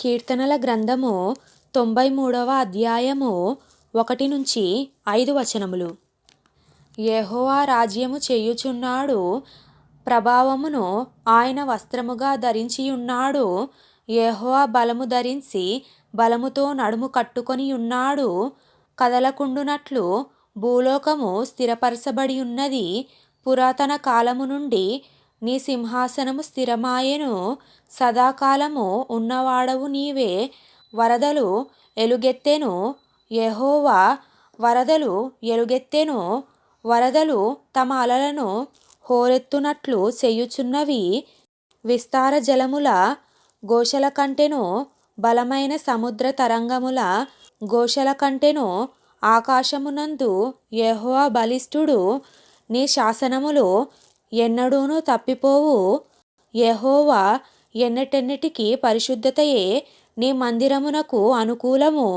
కీర్తనల గ్రంథము తొంభై మూడవ అధ్యాయము ఒకటి నుంచి ఐదు వచనములు. యెహోవా రాజ్యము చేయుచున్నాడు ప్రభావమును ఆయన వస్త్రముగా ధరించియున్నాడు యెహోవా బలము ధరించి బలముతో నడుము కట్టుకొని ఉన్నాడు కదలకుండునట్లు భూలోకము స్థిరపరచబడి ఉన్నది పురాతన కాలము నుండి నీ సింహాసనము స్థిరమాయెను సదాకాలము ఉన్నవాడవు నీవే వరదలు ఎలుగెత్తెను యహోవా వరదలు ఎలుగెత్తెను వరదలు తమ అలలను హోరెత్తునట్లు చేయుచున్నవి. విస్తార జలముల ఘోషల కంటెను బలమైన సముద్ర తరంగముల ఘోషల కంటెను ఆకాశమునందు యహోవా బలిష్ఠుడు నీ శాసనములు ఎన్నడూను తప్పిపోవు. యహోవా ఎన్నటెన్నటికీ పరిశుద్ధతయే నీ మందిరమునకు అనుకూలము.